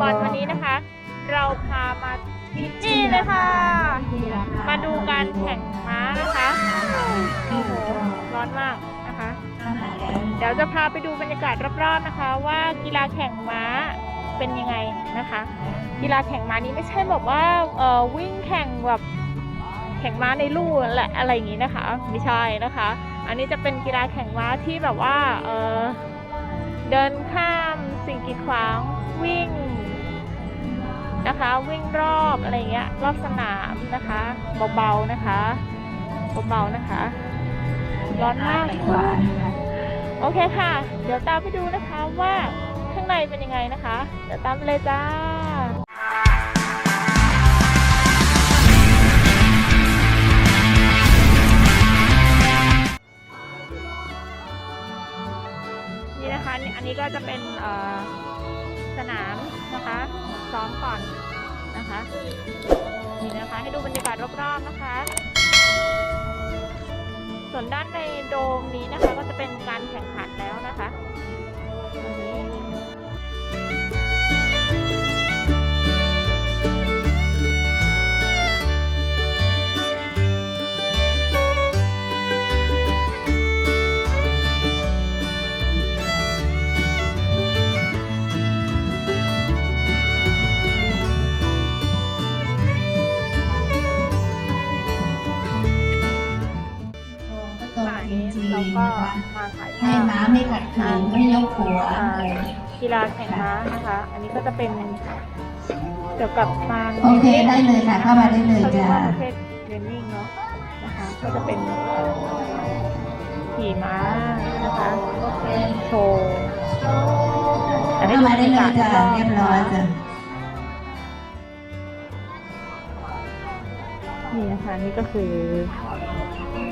บอลวันนี้นะคะ เราพามานี่เลยค่ะ มาดูการแข่งม้านะคะโอ้โหร้อนมากนะคะ เดี๋ยวจะพาไปดูบรรยากาศรอบๆนะคะ ว่ากีฬาแข่งม้าเป็นยังไงนะคะ กีฬาแข่งม้านี้ไม่ใช่แบบว่าเอ่อวิ่งแข่งแบบแข่งม้าในลู่อะอะไรอย่างนี้นะคะไม่ใช่นะคะ อันนี้จะเป็นกีฬาแข่งม้าที่แบบว่าเออเดินข้ามสิ่งกีดขวางวิ่ง นะคะ วิ่งรอบอะไรเงี้ยรอบสนามนะคะเบาๆนะคะเบาๆนะคะ ร้อนมากโอเคค่ะ เดี๋ยวตามไปดูนะคะว่าข้างในเป็นยังไงนะคะ เดี๋ยวตามไปเลยจ้านี่นะคะอันนี้ก็จะเป็นเอ่อ นามนะคะซ้อมก่อนนะคะนี่นะคะ ให้ดูบรรยากาศรอบๆนะคะ ส่วนด้านในโดมนี้นะคะ ก็จะเป็นการแข่งขันแล้วนะคะ ม้าไม่ขัดขืนไม่ยกหัวอ่ากีฬาแข่งม้านะคะ อันนี้ก็จะเป็นเกี่ยวกับการโอเคได้เลยค่ะเข้ามาได้เลยเขาเรียกจ้าว่าประเภทเทรนนิ่งเนาะนะคะ ก็จะเป็นขี่ม้านะคะโชว์อันนี้เข้ามาได้เลยจ้าเรียบร้อยจ้านี่นะคะนี่ก็คือ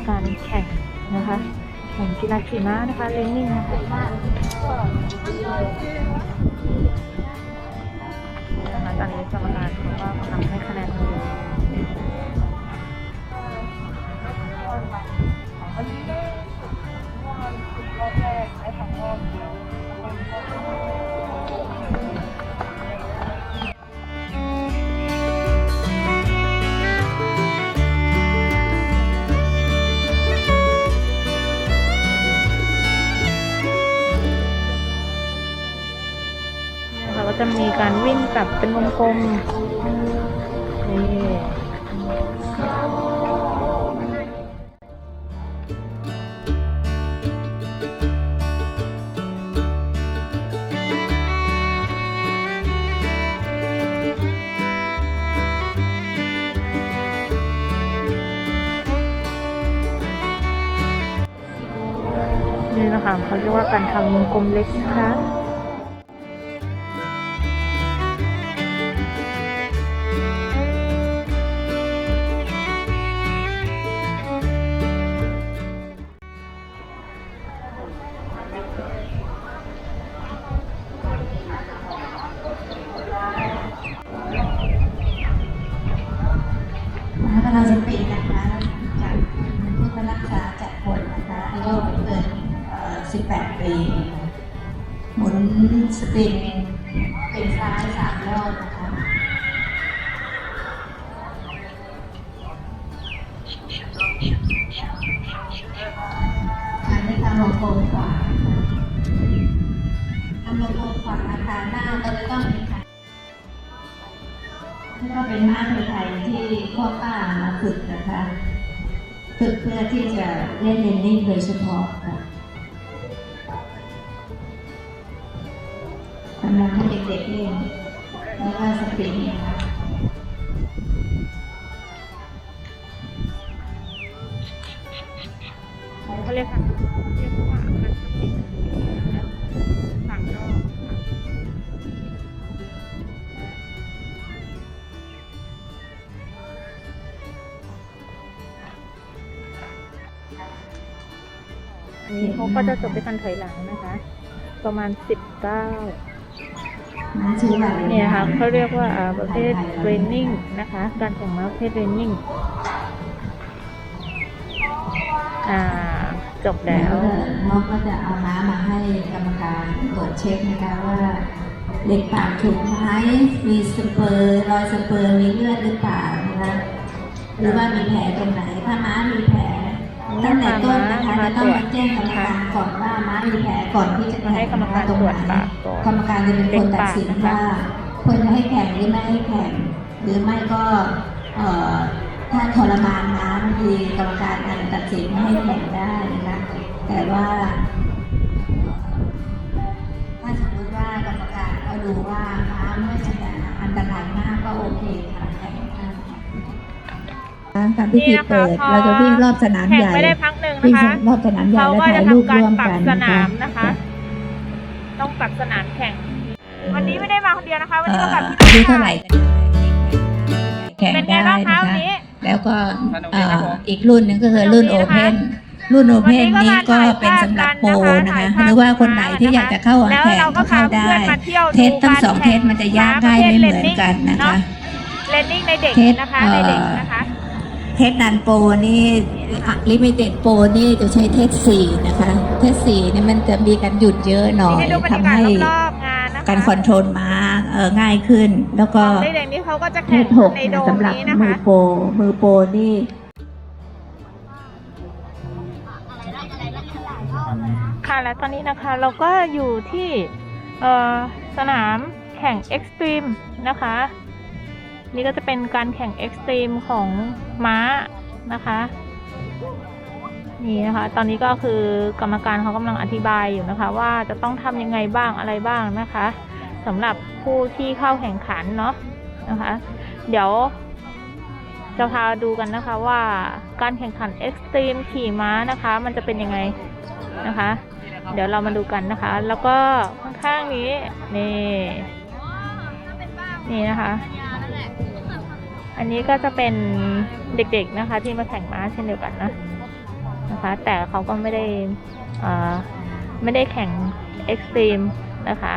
การแข่งนะคะ แข่งกีฬาขี่ม้านะคะเลนนิ่งนะคะนะคะตอนนี้กรรมการเขาก็กำลังให้คะแนนอยู่ การวิ่งแบบเป็นวงกลมนี่นี่นะคะเขาเรียกว่าการทำวงกลมเล็กนะคะ ลงโค้งขวานะคะหน้าก็จะต้องเป็นขานี่ก็เป็นม้าไทยที่พ่อป้ามาฝึกนะคะฝึกเพื่อที่จะเล่นเลนนิ่งโดยเฉพาะค่ะกำลังให้เด็กๆเล่นแล้วก็สปินะคะเขาเรียกค่ะเรียกว่าการสติามรอบอันนี้เขาก็จะจบด้วยการถอยหลังนะคะ ประมาณสิบเก้านั่นชื่ออะไรเนี่ยนะคะเขาเรียกว่าอ่าประเภทเทรนนิ่งนะคะ การแข่งม้าประเภทเทรนนิ่ง จบแล้แล้ววน้องก็จะเอาม้ามาให้กรรมการตรวจเช็คนะคะว่าเด็กปากถูกไหมมีสเปอร์รอยสเปอร์มีเลือดหรือเปล่านะคะหรือว่ามีแผลตรงไหนถ้าม้ามีแผลตั้งแต่ต้นนะคะจะต้องมาแจ้งกรรมการก่อนว่าม้ามีแผลก่อนที่จะมาให้แข่งกรรมการตรงตรไหวนจปากก่อนกรรมการจะเป็นคนตัดสินว่าควรจะให้แข่งหรือไม่ให้แข่งหรือไม่ก็เอ่อ ถ้าทรมานม้าบางทีกรรมการอาจจะตัดสินไม่ให้แข่งได้นะคะแต่ว่า ถ้าสมมติว่ากรรมการเขาดูว่าม้าไม่ชนะอันตรายมากก็โอเคค่ะแข่งได้ค่ะพิธีเปิดเราจะวิ่งรอบสนามใหญ่แข่งไม่ได้พักหนึ่งวิ่งนะคะรอบสนามใหญ่เขาแล้วก็ถ่าจะยรูปทำการร่วมปรับกันสนามนะคะ ต้องปรับสนามแข่ง วันนี้ไม่ได้มาคนเดียวนะคะ วันนี้มากับอาพี่ยุนัทเท่าไหร่แข่งเป็นไงได้บ้างคะนะวันคะนี้ แล้วก็สนุกดีครับผมเอ่ออีกรุ่นหนึ่งก็คือรุ่นสนุโอกดีเพนะคะนรุ่นโอเพนวันนี้นี้ก็ก็มาเป็นสำหรับโปรถ่ายนะภาพกันนะคะคะหรือว่าคนไหนที่อยากจะเข้าแล้วแข่งเราก็ก็เข้าพาได้เพื่อนมาเที่ยวเทสทั้งสองดูเทการสมันจะยากแข่ง่ายงไม่เหมือนกันนะเนอะคะเลนนิ่งในเด็กเทสนะคะเอ่อในเด็กนะคะเทสนันโปรนี่ลิมิเต็ดโปรนี่จะใช้เทสสี่นะคะ เทสสี่นี่มันจะมีการหยุดเยอะหน่อนี่ยให้ดูบรรยาทำกาศให้ การคอนโทรลม้าเออง่ายขึ้น แล้วก็ในเด็กนี้เขาก็จะแข่งในโดมสำหรับนี้นะมือโปรมือโปรนี่ค่ะและตอนนี้นะคะเราก็อยู่ที่เอ่อสนามแข่งเอ็กซ์ตรีมนะคะ นี่ก็จะเป็นการแข่งเอ็กซ์ตรีมของม้านะคะ นี่นะคะ ตอนนี้ก็คือกรรมการเขากำลังอธิบายอยู่นะคะ ว่าจะต้องทำยังไงบ้างอะไรบ้างนะคะสำหรับผู้ที่เข้าแข่งขันเนาะนะคะ เดี๋ยวจะพาดูกันนะคะว่าการแข่งขันเอ็กซ์ตรีมขี่ม้านะคะ มันจะเป็นยังไงนะคะ เดี๋ยวเรามาดูกันนะคะ แล้วก็ข้างๆนี้นี่นี่นะคะ อันนี้ก็จะเป็นเด็กๆนะคะ ที่มาแข่งม้าเช่นเดียวกันนะ นะคะ แต่เขาก็ไม่ได้ไม่ได้แข่งเอ็กซ์ตรีมนะคะ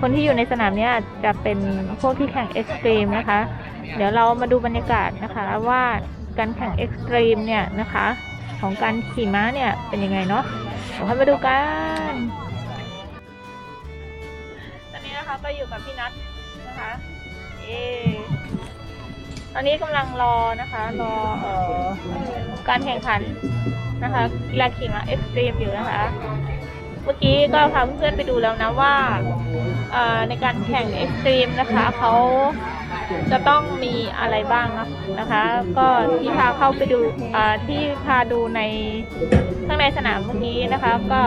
คนที่อยู่ในสนามนี้จะเป็นพวกที่แข่งเอ็กซ์ตรีมนะคะ เดี๋ยวเรามาดูบรรยากาศนะคะว่าการแข่งเอ็กซ์ตรีมเนี่ยนะคะ ของการขี่ม้าเนี่ยเป็นยังไงเนาะเดี๋ยวมาดูกันตอนนี้นะคะก็อยู่กับพี่นัทนะคะเอ ตอนนี้กำลังรอนะคะ รอเอ่อการแข่งขันนะคะกีฬาขี่ม้าเอ็กซ์ตรีมอยู่นะคะ เมื่อกี้ก็พาเพื่อนๆไปดูแล้วนะว่าในการแข่งเอ็กซ์ตรีมนะคะเขาจะต้องมีอะไรบ้างนะคะ ก็ที่พาเข้าไปดูที่พาดูในข้างในสนามเมื่อกี้นะคะก็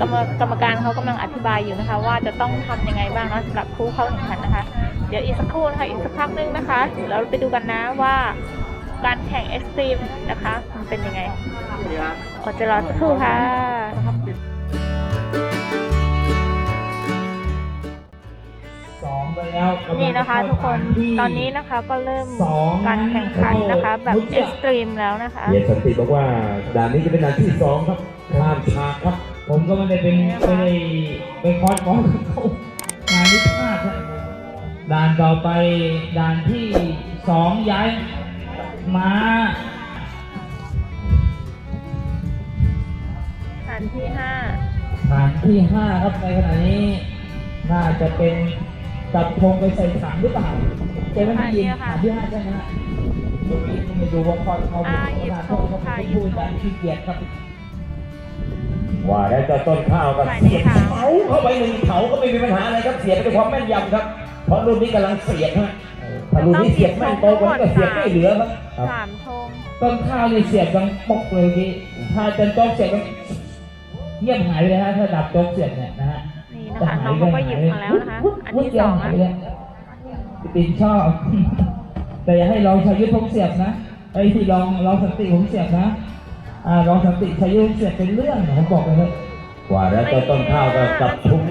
กรรมกรรมการเขากำลังอธิบายอยู่นะคะ ว่าจะต้องทำยังไงบ้างนะสำหรับผู้เข้าแข่งขันนะคะ เดี๋ยวอีกสักครู่นะคะ อีกสักพักนึงนะคะเดี๋ยวเราไปดูกันนะว่าการแข่งเอ็กซ์ตรีมนะคะ มันเป็นยังไงอดจะรอสักครู่ค่ะสองไปแล้วกำลังนี่นะคะทุกคนที่ตอนนี้นะคะก็เริ่มสองการแข่งขันนะคะ แบบมุดอะเอ็กซ์ตรีมแล้วนะคะเฮียสันติบอกว่าด่านนี้จะเป็นด่านที่สองครับข้ามฉากครับ ผมก็ไม่ได้เป็นไม่ได้ไปคอร์สบอลกับเขางานนี้พลาดฮะ ด่านต่อไปด่านที่สองย้ายม้าฐานที่ห้าฐานที่ห้าครับในขณะนี้น่าจะเป็นจับธงไปใส่ถังหรือเปล่าเจ๊ไม่ได้ยินฐานที่ห้าใช่ไหมฮะตรงนี้ต้องไปดูว่าคอร์สเขาอ่าหยิบธงค่ะหยิบพูดธกางรขี้เกียจครับว่าแล้วเจะต้นข้าวกับฝ่ายเสีนี้ยบค่ะเขาเข้าไปหนึ่งเขาก็ไม่มีปัญหาอะไรครับเสียบไปด้วยความแม่นยำครับ เพราะรุ่นนี้กำลังเสียบฮะถ้ารุ่นนี้เสียบแม่นโตกว่านี้ก็เสียบไม่เหลือครับครับสามธงต้นข้าวนี่เสียบดังปกเลยเมื่อกี้ถ้าจันโจ๊กเสียบดังเงียบหายไปเลยฮะถ้าดับโจ๊กเสียบเนี่ยนะฮะนี่นะคะน้องเขาก็หยิบมาแล้วนะคะอันที่สองหานะยไปเลยพี่ตินชอบ แต่อย่าให้ลองชายุทธผมเสียบนะไอ้ที่ลองลองสันติผมเสียบนะอ่าลองสันติชายุทธผมเสียบเป็นเรื่องผมบอกเลย ว่าแล้วเจะต้นข้าวกับกับทุง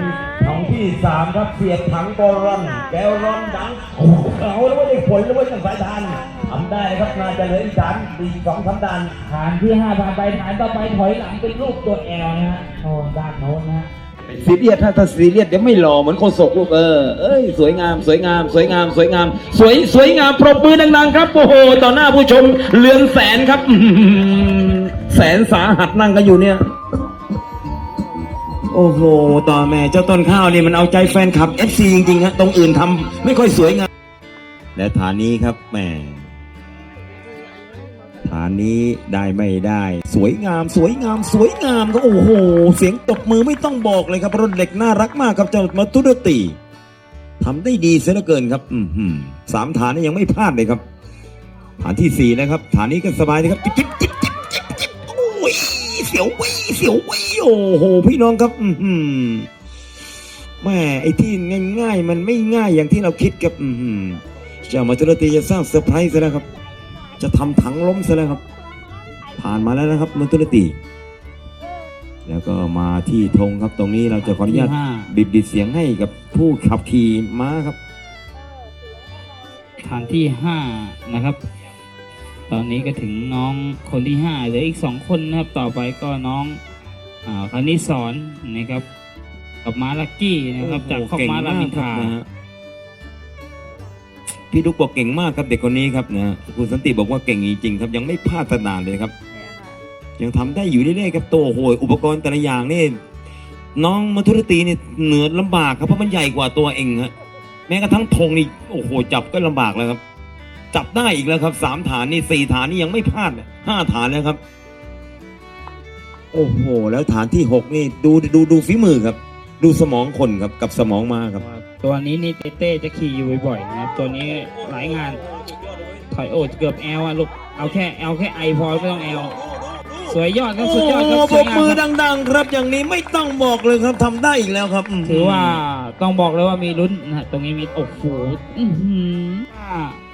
ถังที่สามครับเสียบถังโบรอนแก้วร้อนดังโอ้โหเอาแล้วว่าได้ผลแล้วว่าจังสายทานทำได้ครับน่าจะเหลืออีกสามอีกสองสามด่านฐานที่ห้าผ่านไปฐานต่อไปถอยหลังเป็นรูปตัวแอลนะฮะโอ้ด้านโน้นนะฮะซีเรียสถ้าถ้าซีเรียสเดี๋ยวไม่หล่อเหมือนโคศกลูกเออเอ้ยสวยงามสวยงามสวยงามสวยงาม สวยสวยงามปรบมือดังๆ ครับโอ้โหต่อหน้าผู้ชมเรือนแสนครับอื้อหือแสนสาหัสนั่งกันอยู่เนี่ย โอ้โห ต่อแม่เจ้าต้นข้าวนี่มันเอาใจแฟนคลับ FC จริงๆฮะตรงอื่นทำไม่ค่อยสวยงาม และฐานนี้ครับแม่ฐานนี้ได้ไม่ได้ สวยงาม สวยงาม สวยงามก็โอ้โห เสียงตบมือไม่ต้องบอกเลยครับรถเด็กน่ารักมากครับเจ้ามาตุรตีทำได้ดีเสียเหลือเกินครับ อือหือสามฐานนี่ยังไม่พลาดเลยครับ ฐานที่สี่นะครับ ฐานนี้ก็สบายเลยครับจิ๊บจิ๊บจิ๊บจ เสียววิเสียววิโอ้โห พี่น้องครับ อือหือแม่ไอ้ที่ง่ายๆ มันไม่ง่ายอย่างที่เราคิดครับ อือหือเจ้ามาตุรตีจะสร้างเซอร์ไพรส์ซะแล้วครับ จะทำถังล้มซะแล้วครับ ผ่านมาแล้วนะครับมาตุรตีแล้วก็มาที่ธงครับตรงนี้เราจะขออนุญาตที่ห้าบิดดิดเสียงให้กับผู้ขับขี่ม้าครับฐานที่ห้านะครับ ตอนนี้ก็ถึงน้องคนที่ห้าเหลืออีกสองคนนะครับ ต่อไปก็น้องอ่าคณิสอนนะครับ กับม้าลักกี้นะครับ จากข้อกม้ารามินทรานะฮะพี่ลูกบอกเก่งมากครับเด็กคนนี้ครับนะฮะคุณสันติบอกว่าเก่งจริงๆครับยังไม่พลาดสนานเลยครับ ยังทำได้อยู่เรื่อยๆครับโตโหยอุปกรณ์แต่ละอย่างนี่น้องมัทุรตีนี่เหนือลำบากครับเพราะมันใหญ่กว่าตัวเองฮะแม้กระทั่งธงนี่โอ้โหจับก็ลำบากแล้วครับ จับได้อีกแล้วครับสามฐานนี่สี่ฐานนี่ยังไม่พลาดห้าฐานแล้วครับ โอ้โห แล้วฐานที่หกนี่ดูดูดูฝีมือครับ ดูสมองคนครับกับสมองมาครับ ตัวนี้นี่เต้เต้จะขี่อยู่บ่อยๆนะครับ ตัวนี้หลายงานถอยโอดเกือบแอลอะลูกเอาแค่แอลแค่ไอพอไม่ต้องแอลสวยยอดครับสุดยอดครับโอ้สปรวยบงามมือครับดัง ๆ ครับอย่างนี้ไม่ต้องบอกเลยครับทำได้อีกแล้วครับมถือว่าต้องบอกเลยว่ามีลุ้นนะฮะตรงนี้มีโอ้โหอื้อหืออ่าง่าย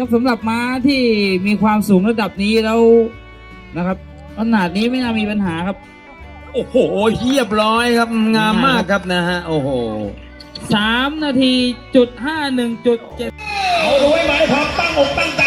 ครับสำหรับม้าที่มีความสูงระดับนี้แล้วนะครับขนาดนี้ไม่น่ามีปัญหาครับ โอ้โหเรียบร้อยครับงามมากครับนะฮะโอ้โหสามนาทีจุดห้าหนึ่งจุดเจ็ดเอาดูไว้หมายความตั้งอกตั้งใจ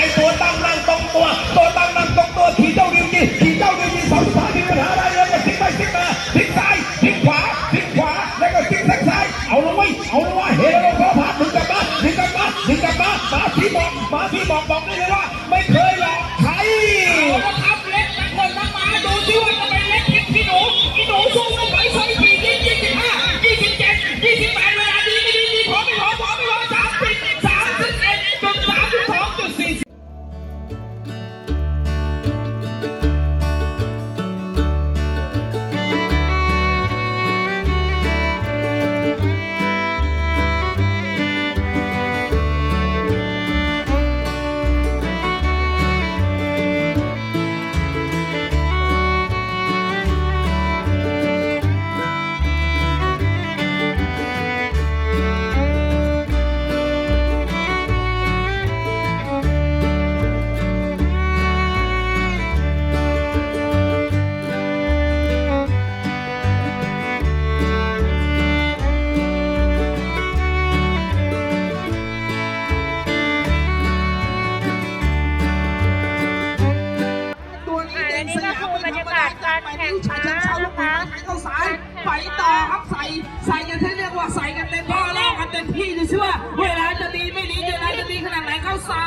ใส่ใส่กันที่เรียกว่าใส่กันเต็มที่แลกกันเต็มที่ดูซิว่าเวลาจะดีไม่ดีเวลาจะดีขนาดไหนเข้าสา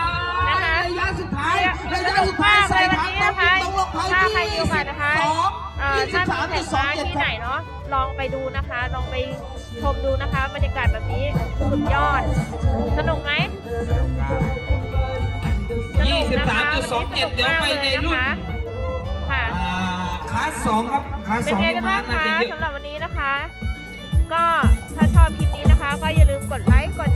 ยระยะสุดท้ายระยะสุดท้ายใส่ถังต้องต้องลงถ้าใครมีโอกาสนะคะสองเอ่อยี่สิถ้าบมีสามแข่จุงดสองม้าเจ็ดที่ไหนเนาะลองไปดูนะคะ ลองไปชมดูนะคะ บรรยากาศแบบนี้สุดยอด สนุกไหมสนุกนะคะ23.27เดี๋ยวไปในรุ่นค่ะคลาสสองครับคลาสเป็สนองไงกันบ้างน่าคะ ก็ถ้าชอบคลิปนี้นะคะ ก็อย่าลืมกดไลค์กด